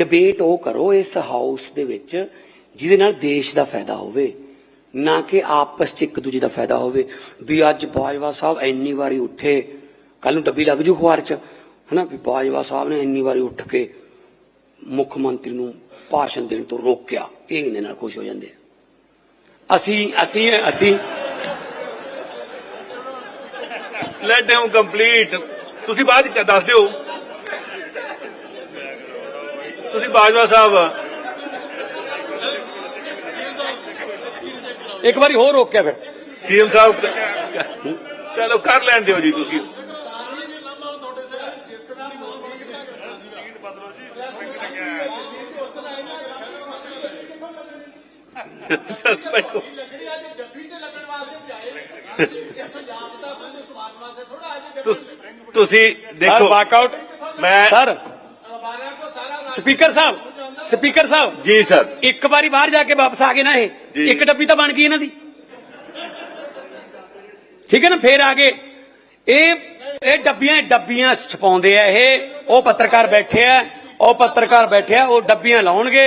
Debate ਉਹ ਕਰੋ ਇਸ ਹਾਊਸ ਦੇ ਵਿੱਚ ਜਿਹਦੇ ਨਾਲ ਦੇਸ਼ ਦਾ ਫਾਇਦਾ ਹੋਵੇ, ਨਾ ਕਿ ਆਪਸ ਚ ਇੱਕ ਦੂਜੇ ਦਾ ਫਾਇਦਾ ਹੋਵੇ। ਵੀ ਅੱਜ ਬਾਜਵਾ ਸਾਹਿਬ ਇੰਨੀ ਵਾਰੀ ਉੱਠੇ ਕੱਲ ਨੂੰ ਡੱਬੀ ਲੱਗ ਜੂ ਅਖਬਾਰ ਚ, ਹਨਾ? ਵੀ ਬਾਜਵਾ ਸਾਹਿਬ ਨੇ ਇੰਨੀ ਵਾਰੀ ਉੱਠ ਕੇ ਮੁੱਖ ਮੰਤਰੀ ਨੂੰ ਭਾਸ਼ਣ ਦੇਣ ਤੋਂ ਰੋਕਿਆ, ਇਹ ਇਹਦੇ ਨਾਲ ਖੁਸ਼ ਹੋ ਜਾਂਦੇ ਅਸੀਂ ਅਸੀਂ ਅਸੀਂ ਲੈਟ ਹਿਮ ਕੰਪਲੀਟ ਤੁਸੀਂ ਬਾਅਦ ਚ ਦੱਸ ਦਿਓ। ਤੁਸੀਂ ਬਾਜਵਾ ਸਾਹਿਬ ਇੱਕ ਵਾਰੀ ਹੋਰ ਰੋਕਿਆ ਫਿਰ। ਸੀਐਮ ਸਾਹਿਬ ਚਲੋ ਕਰ ਲੈਣ ਦਿਓ ਜੀ ਤੁਸੀਂ। ਚੱਲ ਬੈਠੋ ਤੁਸ- ਤੁਸੀਂ ਸਰ ਦੇਖੋ ਵਾਕਆਊਟ ਮੈਂ ਸਰ ਸਪੀਕਰ ਸਾਹਿਬ ਸਪੀਕਰ ਸਾਹਿਬ। ਜੀ ਸਰ। ਇੱਕ ਵਾਰੀ ਬਾਹਰ ਜਾ ਕੇ ਵਾਪਸ ਆ ਗਏ ਨਾ ਇਹ। ਇੱਕ ਡੱਬੀ ਤਾਂ ਬਣ ਗਈ ਇਹਨਾਂ ਦੀ। ਠੀਕ ਹੈ ਨਾ ਫੇਰ ਆ ਗਏ ਇਹ ਇਹ ਡੱਬੀਆਂ ਡੱਬੀਆਂ ਛਪਾਉਂਦੇ ਆ ਇਹ। ਉਹ ਪੱਤਰਕਾਰ ਬੈਠੇ ਆ ਉਹ ਪੱਤਰਕਾਰ ਬੈਠੇ ਆ ਉਹ ਡੱਬੀਆਂ ਲਾਉਣਗੇ।